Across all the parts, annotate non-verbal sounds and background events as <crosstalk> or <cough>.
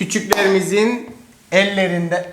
Küçüklerimizin ellerinde <laughs>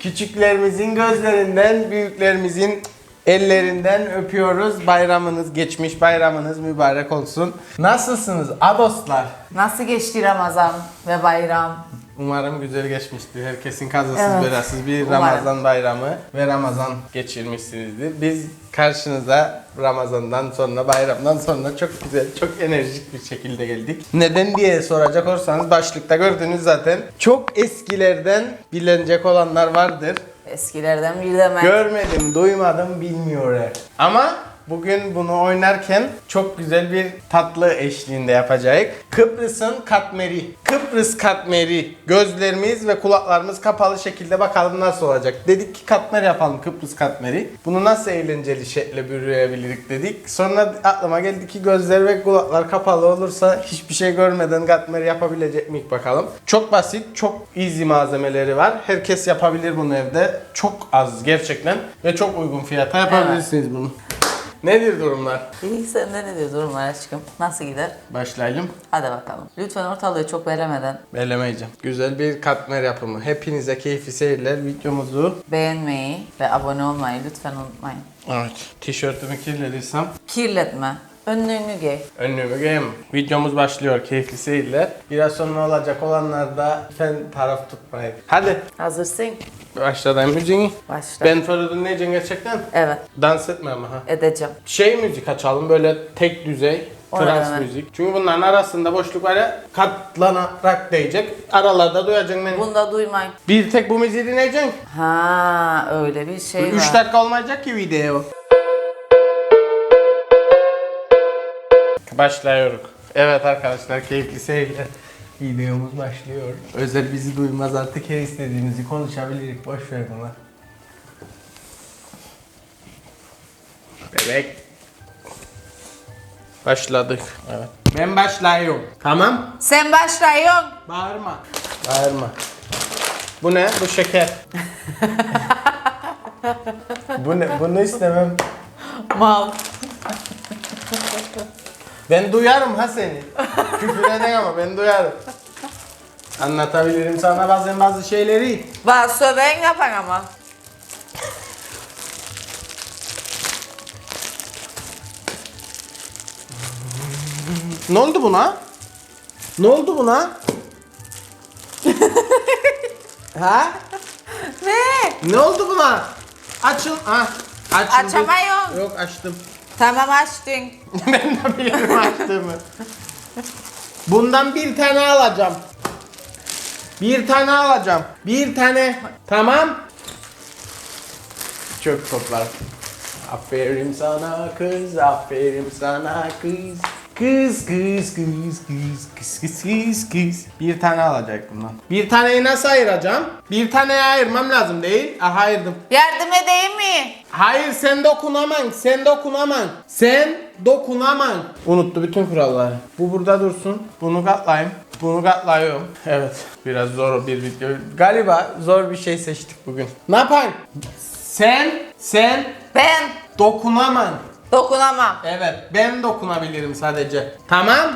Küçüklerimizin gözlerinden, büyüklerimizin ellerinden öpüyoruz. Bayramınız, geçmiş bayramınız mübarek olsun. Nasılsınız adoslar? Nasıl geçti Ramazan ve bayram? Umarım güzel geçmiştir. Herkesin kazasız Evet. belasız bir Umarım. Ramazan bayramı ve Ramazan geçirmişsinizdir. Biz karşınıza Ramazan'dan sonra, bayramdan sonra çok güzel, çok enerjik bir şekilde geldik. Neden diye soracak olursanız başlıkta gördüğünüz zaten çok eskilerden bilinecek olanlar vardır. Eskilerden bir de ben. Görmedim, duymadım, bilmiyorum. Ama bugün bunu oynarken çok güzel bir tatlı eşliğinde yapacağız. Kıbrıs'ın katmeri. Kıbrıs katmeri. Gözlerimiz ve kulaklarımız kapalı şekilde bakalım nasıl olacak. Dedik ki katmer yapalım Kıbrıs katmeri. Bunu nasıl eğlenceli şekilde bürüyebilirik dedik. Sonra aklıma geldi ki gözler ve kulaklar kapalı olursa hiçbir şey görmeden katmer yapabilecek miyik bakalım. Çok basit, çok easy malzemeleri var. Herkes yapabilir bunu evde. Çok az gerçekten ve çok uygun fiyata yapabilirsiniz bunu. Nedir durumlar? İyi sende ne diyor durumlar aşkım? Nasıl gider? Başlayalım. Hadi bakalım. Lütfen ortalığı çok veremeden Bellemeyeceğim. Güzel bir katmer yapımı. Hepinize keyifli seyirler. Videomuzu... beğenmeyi ve abone olmayı lütfen unutmayın. Evet. Tişörtümü kirlediysem Kirletme. Önlüğünü giy. önlüğümü giyemem. Videomuz başlıyor. Keyifli seyirler. Biraz sonra olacak olanlar da lütfen taraf tutmayın. Hadi. Hazırsın. Başlayalım müziği. Başla. Ben soru dinleyeceğim gerçekten. Evet. Dans etme ama ha. Edeceğim. Şey müzik açalım böyle tek düzey. O ne Trans demek? müzik. Çünkü bunların arasında boşluk var ya katlanarak değecek. Aralarda duyacaksın beni. Bunu da duymayın. Bir tek bu müziği dinleyeceksin. Ha öyle bir şey 3 var. dakika olmayacak ki video. Başlıyoruz. Evet arkadaşlar keyifli seyirler. Videomuz başlıyor. Özel bizi duymaz artık her istediğimizi konuşabiliriz. Boş ver bana. Bebek. Başladık. Evet. Ben başlıyorum. Tamam. Sen başlıyorsun. Bağırma. Bağırma. Bu ne? Bu şeker. <laughs> bu ne? Bunu istemem. Mal. Ben duyarım ha seni. Küfür eden ama ben duyarım. Anlatabilirim sana bazen bazı şeyleri. Bak söven yapan ama. Ne oldu buna? Ne oldu buna? <laughs> ha? Ne? Ne oldu buna? Açın. Ha. Açıldı. Açamıyorum. Yok açtım. Tamam açtın. <laughs> ben de biliyorum açtığımı. Bundan bir tane alacağım. Bir tane alacağım. Bir tane. Tamam. Çöp toplar. Aferin sana kız, aferin sana kız. Kız kız kız kız kız kız kız kız. Bir tane alacak bundan. Bir taneyi nasıl ayıracağım? Bir taneye ayırmam lazım değil. Aha ayırdım. Yardım edeyim mi? Hayır sen dokunaman, sen dokunaman. Sen dokunaman. Unuttu bütün kuralları. Bu burada dursun. Bunu katlayayım. Bunu katlıyorum. Evet. Biraz zor bir video. Galiba zor bir şey seçtik bugün. Ne yapayım? Sen, sen Ben dokunaman. Dokunamam. Evet, ben dokunabilirim sadece. Tamam?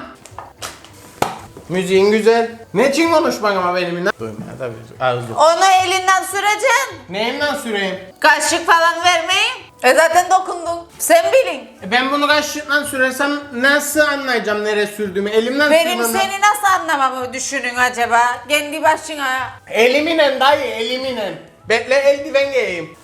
Müziğin güzel. Ne için konuşman ama benimle? Duymaya da bir yok. Onu elinden süreceksin. Neyimden süreyim? Kaşık falan vermeyin. E zaten dokundun. Sen bilin. E Ben bunu kaşıkla sürersem nasıl anlayacağım nereye sürdüğümü? Elimden Benim sürmem- seni nasıl anlamamı düşünün acaba? Kendi başına. Eliminen dayı eliminen. Bekle eldiven giyeyim.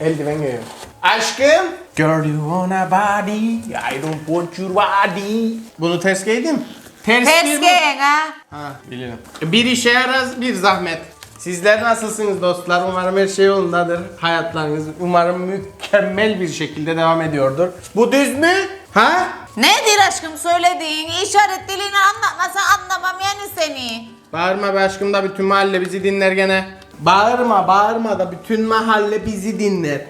Eldiven giyeyim. Aşkım. Girl you want a body, I don't want your body. Bunu ters giydim. Ters, giyin ha. Ha bilirim. Bir işe yarar bir zahmet. Sizler nasılsınız dostlar? Umarım her şey yolundadır. Hayatlarınız umarım mükemmel bir şekilde devam ediyordur. Bu düz mü? Ha? Nedir aşkım söylediğin? İşaret dilini anlatmasa anlamam yani seni. Bağırma be aşkım da bütün mahalle bizi dinler gene. Bağırma bağırma da bütün mahalle bizi dinler.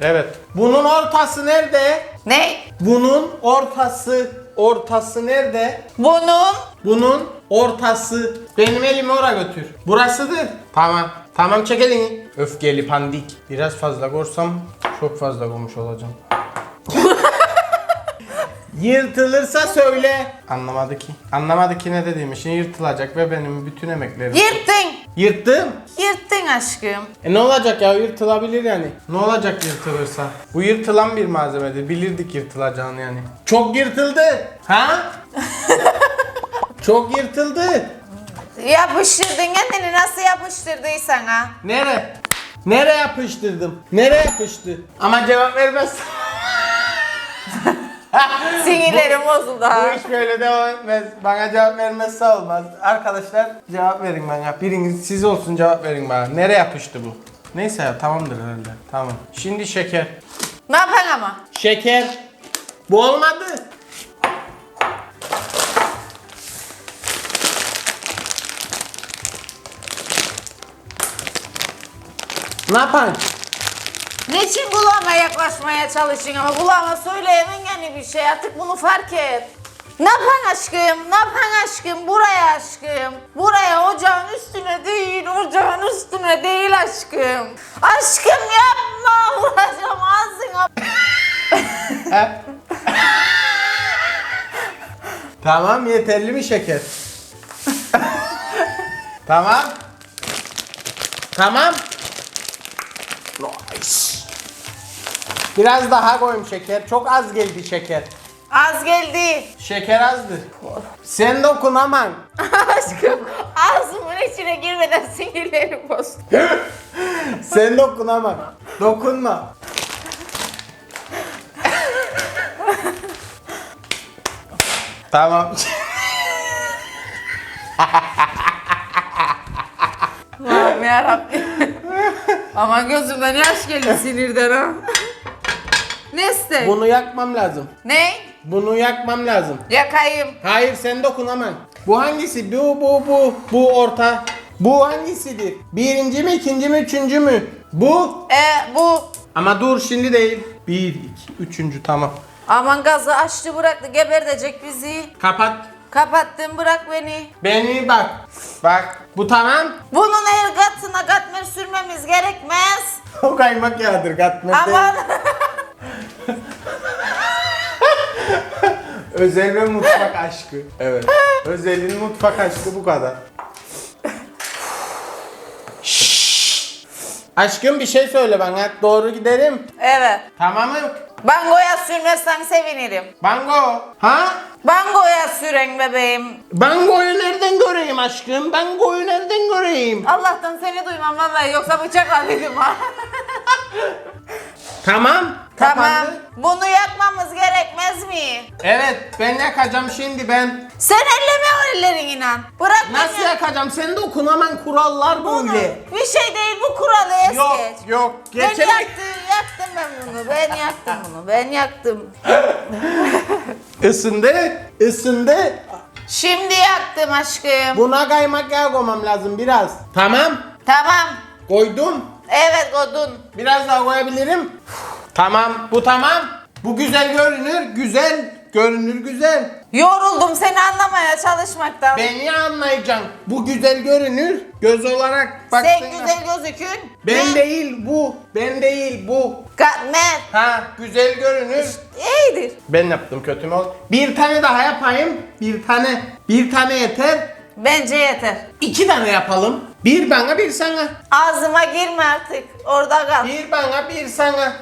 Evet. Bunun ortası nerede? Ne? Bunun ortası ortası nerede? Bunun Bunun ortası. Benim elimi oraya götür. Burasıdır. Tamam. Tamam çek elini. Öfkeli pandik. Biraz fazla korsam çok fazla koymuş olacağım. <laughs> Yırtılırsa söyle. Anlamadı ki. Anlamadı ki ne dediğim için yırtılacak ve benim bütün emeklerim. Yırttın. Yırttım. Yırttın aşkım. E ne olacak ya yırtılabilir yani. Ne olacak yırtılırsa? Bu yırtılan bir malzemedir. Bilirdik yırtılacağını yani. Çok yırtıldı. Ha? <laughs> Çok yırtıldı. Yapıştırdın kendini nasıl yapıştırdıysan ha. Nere? Nere yapıştırdım? Nere yapıştı? Ama cevap vermez. <laughs> Sinirlerim bozuldu Bu ha. iş böyle devam etmez. Bana cevap vermezse olmaz. Arkadaşlar cevap verin bana. Biriniz siz olsun cevap verin bana. Nereye yapıştı bu? Neyse ya tamamdır herhalde. Tamam. Şimdi şeker. Ne yapan ama? Şeker. Bu olmadı. Ne yapan? Niçin kulağıma yaklaşmaya çalışın ama kulağıma söyleyemin yani bir şey artık bunu fark et. Ne yapan aşkım? Ne yapan aşkım? Buraya aşkım. Buraya ocağın üstüne değil, ocağın üstüne değil aşkım. Aşkım yapma, vuracağım ağzına. <laughs> Tamam yeterli mi şeker? <laughs> tamam. Tamam. Biraz daha koyayım şeker. Çok az geldi şeker. Az geldi. Şeker azdır. Sen dokun aman. <laughs> aşkım ağzımın içine girmeden sinirlerim bozdu. <laughs> Sen dokun aman. Dokunma. <laughs> tamam. Allah'ım yarabbim. Aman gözümden yaş geldi sinirden ha. Neste. Bunu yakmam lazım. Ne? Bunu yakmam lazım. Yakayım. Hayır sen dokun aman. Bu hangisi? Bu bu bu. Bu orta. Bu hangisidir? Birinci mi ikinci mi üçüncü mü? Bu. E bu. Ama dur şimdi değil. Bir, iki, üçüncü tamam. Aman gazı açtı bıraktı gebertecek bizi. Kapat. Kapattın bırak beni. Beni bak. Bak. Bu tamam. Bunun el katına katmer sürmemiz gerekmez. <laughs> O kaymak yağdır katmer. Aman. <laughs> Özel ve mutfak aşkı. Evet. Özel'in mutfak aşkı bu kadar. Aşkım bir şey söyle bana. Doğru giderim. evet. Tamam mı? Bangoya sürmezsen sevinirim. Bango. Ha? Bangoya süren bebeğim. Bango'yu nereden göreyim aşkım? Bango'yu nereden göreyim? Allah'tan seni duymam vallahi yoksa bıçak alırım ha. <laughs> Tamam. tamam. kapandı. Bunu yakmamız gerekmez mi? Evet ben yakacağım şimdi ben. Sen elleme o ellerin inan. Bırak Nasıl beni. yakacağım? Sen dokun hemen kurallar Bunu. böyle. Bir şey değil bu kuralı es Yok geç. yok. Ben Geçelim. yaktım, yaktım ben bunu. Ben yaktım bunu. Ben yaktım. <laughs> Isındı. ısındı. Şimdi yaktım aşkım. Buna kaymak yağı koymam lazım biraz. Tamam. Tamam. Koydum. Evet Godun. Biraz daha koyabilirim. Tamam. Bu tamam. Bu güzel görünür. Güzel. Görünür güzel. Yoruldum seni anlamaya çalışmaktan. Beni anlayacaksın. Bu güzel görünür. Göz olarak baktığında. Sen güzel gözükün. Ben Ne? değil bu. Ben değil bu. Katmer. Ha güzel görünür. İyidir. Ben yaptım kötü mü oldu? Bir tane daha yapayım. Bir tane. Bir tane yeter. Bence yeter. İki tane yapalım. Bir bana bir sana. Ağzıma girme artık. Orada kal. Bir bana bir sana.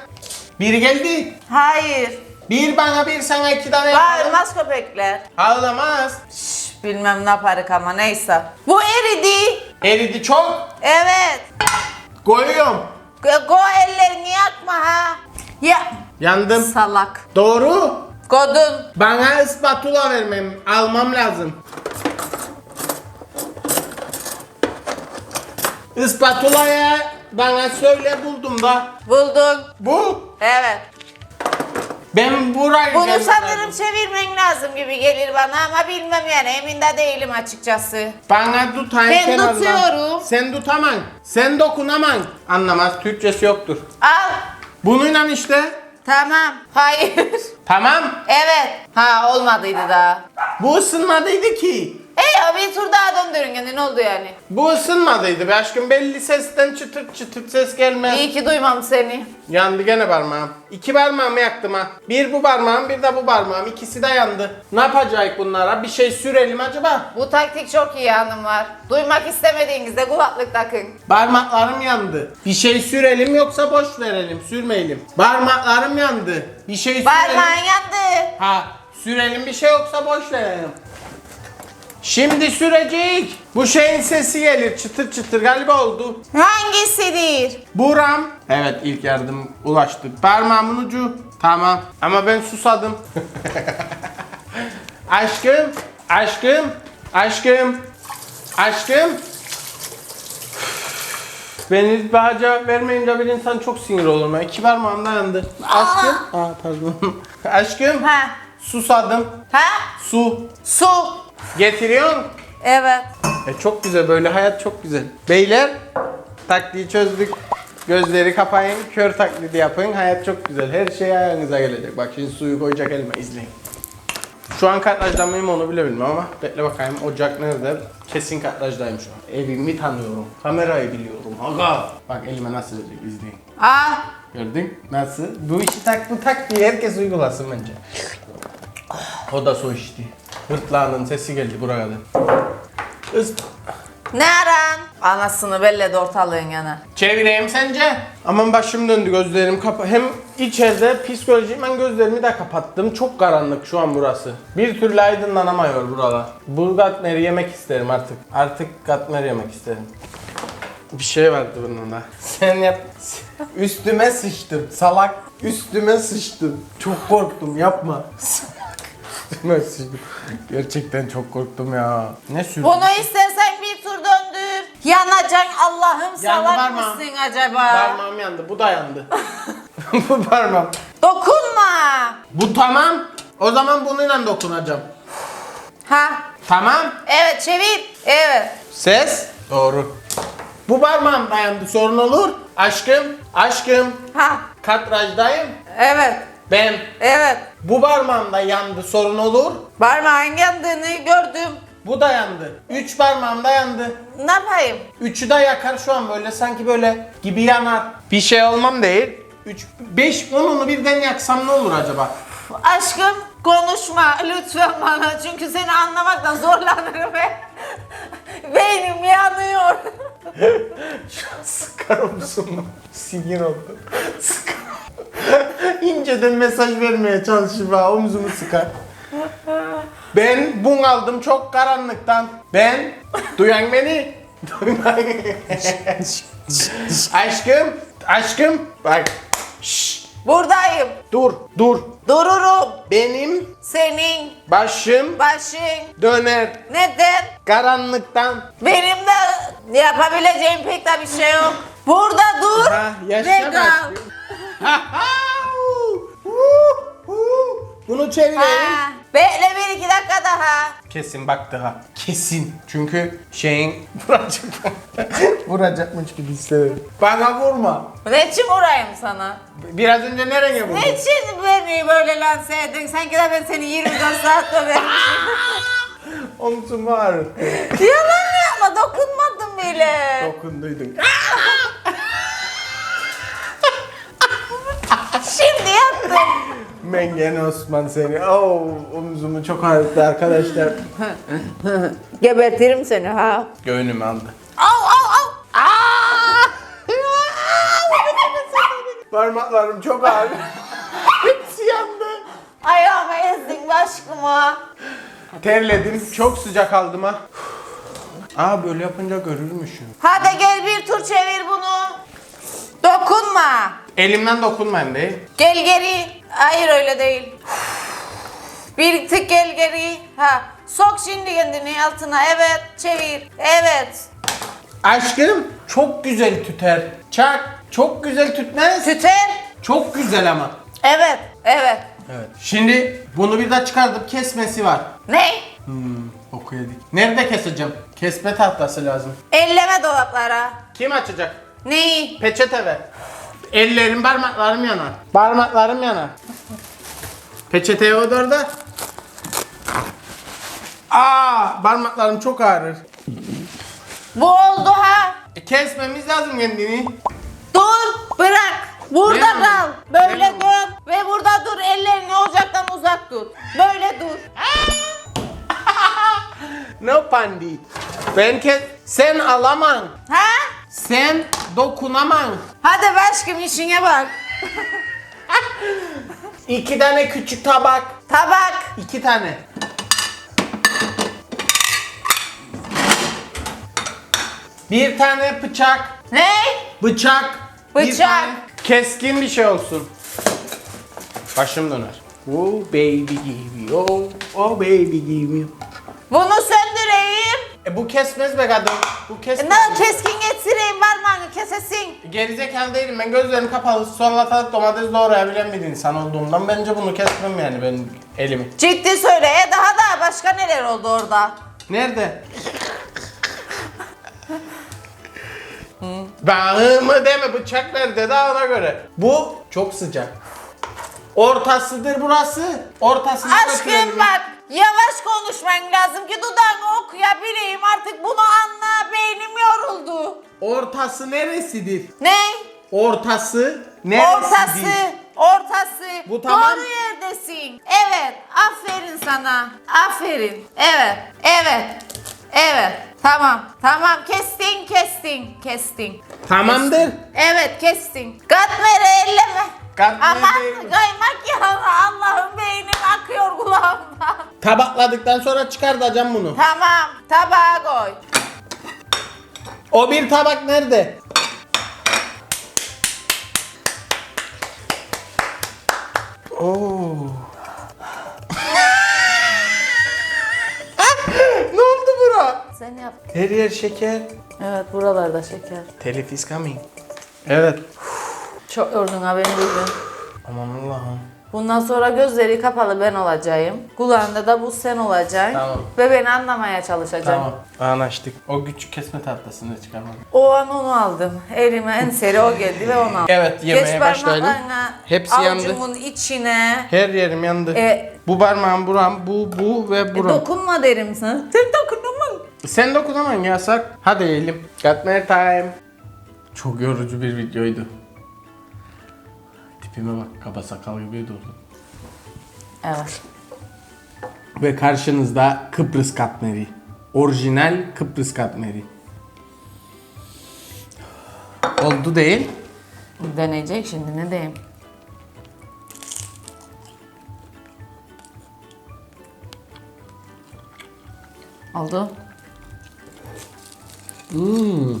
Bir geldi. Hayır. Bir bana bir sana iki tane yapalım. Bağırmaz köpekler. Ağlamaz. Şş, bilmem ne yaparık ama neyse. Bu eridi. Eridi çok. Evet. Koyuyorum. Go go ellerini yakma ha. Ya. Yandım. Salak. Doğru. Godun. Bana spatula vermem. Almam lazım. Ispatula'ya bana söyle buldum da. Buldun. Bu. Evet. Ben burayı Bunu sanırım çevirmen lazım gibi gelir bana ama bilmem yani emin de değilim açıkçası. Bana tut hayır Ben kenardan. tutuyorum. Sen tutamam. Sen dokunaman. Anlamaz. Türkçesi yoktur. Al. Bununla işte. Tamam. Hayır. <laughs> Tamam. evet. Ha olmadıydı daha. Bu ısınmadıydı ki. E ya bir tur daha döndürün yani ne oldu yani? Bu ısınmadıydı be aşkım. Belli sesten çıtırt çıtırt ses gelmez. İyi ki duymam seni. Yandı gene parmağım. İki parmağımı yaktım ha. Bir bu parmağım bir de bu parmağım. İkisi de yandı. Ne yapacağız bunlara? Bir şey sürelim acaba? Bu taktik çok iyi hanımlar. Duymak istemediğinizde kulaklık takın. Parmaklarım yandı. Bir şey sürelim yoksa boş verelim. Sürmeyelim. Parmaklarım yandı. Bir şey sürelim. Parmağın yandı. Ha sürelim bir şey yoksa boş verelim. Şimdi sürecek. Bu şeyin sesi gelir çıtır çıtır galiba oldu. Hangisidir? Buram. Evet ilk yardım ulaştı. Parmağımın ucu. Tamam. Ama ben susadım. <laughs> aşkım. Aşkım. Aşkım. Aşkım. Ben hiç bana cevap vermeyince bir insan çok sinir olur. İki parmağım da yandı. Aşkım. Aa pardon. <laughs> aşkım. Ha? Susadım. Ha? Su. Su. Getiriyorsun. Evet. E çok güzel böyle hayat çok güzel. Beyler taktiği çözdük. Gözleri kapayın, kör taklidi yapın. Hayat çok güzel. Her şey ayağınıza gelecek. Bak şimdi suyu koyacak elime izleyin. Şu an katlajda mıyım onu bile bilmem ama bekle bakayım ocak nerede? Kesin katlajdayım şu an. Evimi tanıyorum. Kamerayı biliyorum. Aga. Bak elime nasıl gelecek izleyin. Aa. Gördün? Nasıl? Bu işi tak bu taktiği herkes uygulasın bence. O da su içti. Hırtlağının sesi geldi buraya kadar. Ne aran? Anasını belledi ortalığın yana. Çevireyim sence? Aman başım döndü gözlerim kapa. Hem içeride psikolojik ben gözlerimi de kapattım. Çok karanlık şu an burası. Bir türlü aydınlanamıyor buralar. Bu katmeri yemek isterim artık. Artık katmer yemek isterim. Bir şey vardı bunun da. Sen yap. Üstüme sıçtım. Salak. Üstüme sıçtım. Çok korktum yapma. Sıçtım. Gerçekten çok korktum ya. Ne sürdü? Bunu istersen bir tur döndür. Yanacaksın Allah'ım salak parmağım. mısın acaba? Parmağım yandı. Bu da yandı. <laughs> Bu parmağım. Dokunma. Bu tamam. O zaman bununla dokunacağım. Ha? Tamam. Evet çevir. Evet. Ses. Doğru. Bu parmağım dayandı sorun olur. Aşkım, aşkım. Ha? Katrajdayım. Evet. Ben. Evet. Bu parmağım da yandı sorun olur. Parmağın yandığını gördüm. Bu da yandı. Üç parmağım da yandı. Ne yapayım? Üçü de yakar şu an böyle sanki böyle gibi yanar. Bir şey olmam değil. Üç, beş, onunu birden yaksam ne olur acaba? Aşkım konuşma lütfen bana çünkü seni anlamaktan zorlanırım ve <laughs> beynim yanıyor. <laughs> Şu an sıkar mısın? Sinir oldum. Sıkar. İnceden mesaj vermeye çalışıp ha omzumu sıkar. Ben bunaldım çok karanlıktan. Ben, duyan beni. <laughs> Aşkım, aşkım. Bak. Şşş, Buradayım. dur, dur. Dururum. Benim Senin başım başın döner neden? karanlıktan. Benim de yapabileceğim pek de bir şey yok. Burada dur Ha, yaşa ve kal. başlıyor. Bunu çevireyim. Ha, bekle bir iki dakika daha. Kesin baktı ha. Kesin. Çünkü şeyin <laughs> vuracak. Vuracakmış gibi hissediyorum. Bana vurma. Ne için vurayım sana? Biraz önce nereye vurdun? Ne için beni böyle lanse edin? Sanki de ben seni 24 saat döverim. <laughs> Omzum var. Yalan yapma dokunmadım bile. Dokunduydun. Şimdi yaptım. Mengen Osman seni. Oo, omzumu çok ağrıttı arkadaşlar. Gebertirim seni ha. Göğnümü aldı. Au au au. Aa! Parmaklarım çok ağrı. Hepsi yandı. Ayağıma ezdin aşkıma. Terledim. Çok sıcak aldım ha. Aa böyle yapınca görürmüşüm. Hadi gel bir tur çevir bunu. Dokunma. Elimden dokunmayın değil. Gel geri. Hayır öyle değil. Bir tık gel geri. Ha. Sok şimdi kendini altına. Evet. Çevir. Evet. Aşkım çok güzel tüter. Çak. Çok güzel tütmez. Tüter. Çok güzel ama. Evet. Evet. Evet. Şimdi bunu bir de çıkartıp kesmesi var. Ne? Hmm, oku yedik. Nerede keseceğim? Kesme tahtası lazım. Elleme dolaplara. Kim açacak? Neyi? Peçete ver. Ellerim parmaklarım yanar. Parmaklarım yanar. Peçeteyi o da orada. Aa, parmaklarım çok ağrır. Bu oldu ha. E, kesmemiz lazım kendini. Dur bırak. Burada kal. Böyle dur. Ve burada pandit. Ben kes... Sen alamam. Ha? Sen dokunamam. Hadi aşkım işine bak. <laughs> İki tane küçük tabak. Tabak. İki tane. Bir tane bıçak. Ne? Bıçak. Bir Bıçak. tane Keskin bir şey olsun. Başım döner. Oh baby give me, oh, oh baby give me. Bunu söndüreyim. E bu kesmez be kadın. Bu kesmez. Ne keskin getireyim parmağını kesesin. Gerizekalı değilim ben gözlerim kapalı salatalık domates doğrayabilen bir insan olduğumdan bence bunu kesmem yani ben elimi. Ciddi söyle. E daha da başka neler oldu orada? Nerede? Bağımı deme bıçak nerede daha ona göre. Bu çok sıcak. Ortasıdır burası. Ortasını Aşkım bak. Yavaş konuşman lazım ki dudağını okuyabileyim. Artık bunu anla. Beynim yoruldu. Ortası neresidir? Ne? Ortası neresidir? Ortası. Ortası. Bu tamam. Doğru yerdesin. Evet. Aferin sana. Aferin. Evet. Evet. Evet. Tamam. Tamam. Kestin. Kestin. Kestin. Tamamdır. Evet kestin. Katmer'i elleme. Aman değil. kaymak ya. Allah'ım beynim akıyor kulağımdan. Tabakladıktan sonra çıkartacağım bunu. Tamam. Tabağa koy. O bir tabak nerede? Oo. <laughs> ne oldu bura? Sen yap. Her yer şeker. Evet buralarda şeker. Telif is coming. Evet. Çok yordun ha beni bugün. Aman Allah'ım. Bundan sonra gözleri kapalı ben olacağım. Kulağında da bu sen olacaksın. Tamam. Ve beni anlamaya çalışacaksın. Tamam. Anlaştık. O küçük kesme tahtasını çıkarmadım. O an onu aldım. Elime en seri o geldi ve onu aldım. Evet, yemeğe Geç başlayalım. parmaklarına, Hepsi yandı. içine. Her yerim yandı. E, bu parmağım buram, bu, bu ve e, buram. dokunma derim sana. <laughs> Sen dokunma. Sen dokunaman yasak. Hadi eğilim. Katmer time. Çok yorucu bir videoydu. Tipime bak kaba sakal gibi durdu. Evet. Ve karşınızda Kıbrıs katmeri. Orijinal Kıbrıs katmeri. Oldu değil. Deneyecek şimdi ne diyeyim. Oldu. Hmm.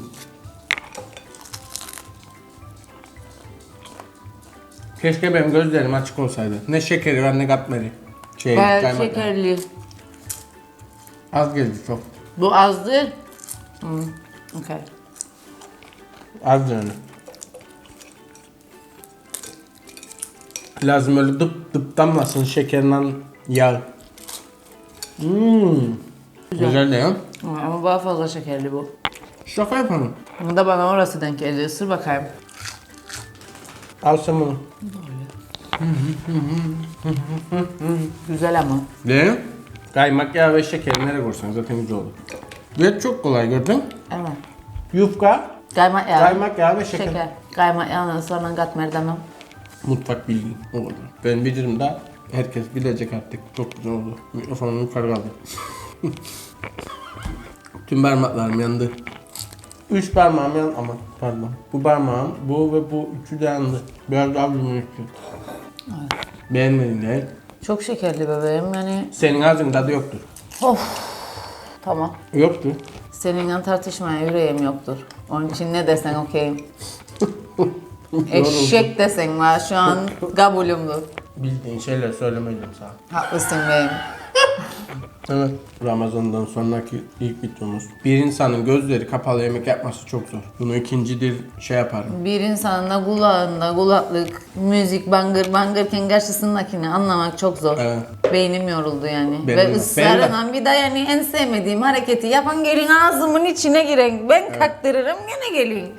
Keşke benim gözlerim açık olsaydı. Ne şekeri var ne katmeri. Şey, kaymak. şekerli. Az geldi çok. Bu azdı. Hmm. Okay. Az yani. Lazım öyle dıp dıp damlasın şekerle yağ. Hmm. Güzel, değil mi? Ama daha fazla şekerli bu. Şaka yapalım. Bu da bana orası denk geliyor. Sır bakayım. Al sen bunu. Güzel ama. Ne? Kaymak yağı ve şekeri nereye koysan zaten güzel olur. Ve çok kolay gördün. Evet. Yufka, Kaymak yağı. kaymak yağı ve şeker. Şeker. Kaymak yağından sonra katmer demem. Mutfak bilgin. O kadar. Ben bilirim de herkes bilecek artık. Çok güzel oldu. Mikrofonum yukarı kaldı. <laughs> Tüm parmaklarım yandı. Üç parmağım yandı. Aman pardon. Bu parmağım, bu ve bu üçü de yandı. Biraz daha bilmek istiyorum. Beğenmedin değil. Çok şekerli bebeğim yani. Senin ağzın tadı yoktur. Of. Tamam. Yoktur. Seninle tartışmaya yüreğim yoktur. Onun için ne desen okeyim. <laughs> Eşek desen var şu an kabulümdür. Bildiğin şeyler söylemeyeceğim sana. Haklısın beyim. Evet. Ramazan'dan sonraki ilk videomuz. Bir insanın gözleri kapalı yemek yapması çok zor. Bunu ikincidir şey yaparım. Bir insanın da kulağında kulaklık, müzik bangır bangırken karşısındakini anlamak çok zor. Evet. Beynim yoruldu yani. Benim Ve de. ısrarla bir de yani en sevmediğim hareketi yapan gelin ağzımın içine giren. Ben kaktırırım gene gelin.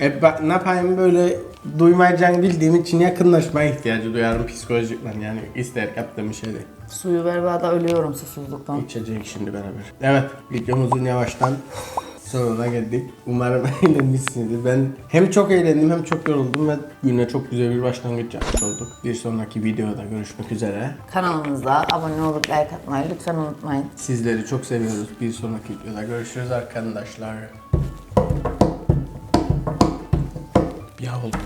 E ben ne yapayım böyle duymayacağını bildiğim için yakınlaşmaya ihtiyacı duyarım psikolojikmen yani ister yaptığım şey değil. Suyu ver bana ölüyorum susuzluktan. İçecek şimdi beraber. Evet, videomuzun yavaştan sonuna geldik. Umarım <laughs> eğlenmişsinizdir. Ben hem çok eğlendim hem çok yoruldum ve güne çok güzel bir başlangıç yapmış olduk. Bir sonraki videoda görüşmek üzere. Kanalımıza abone olup like atmayı lütfen unutmayın. Sizleri çok seviyoruz. Bir sonraki videoda görüşürüz arkadaşlar. Ya oldu.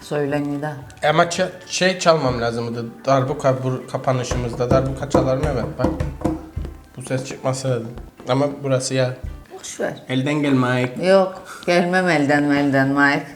Söyleyin de. Ama ç- şey çalmam lazımdı. Darbuka bu kapanışımızda. Darbuka çalarım evet bak. Bu ses çıkması lazım. Ama burası ya. Boş ver. Elden gelmek. Yok gelmem elden elden Mike.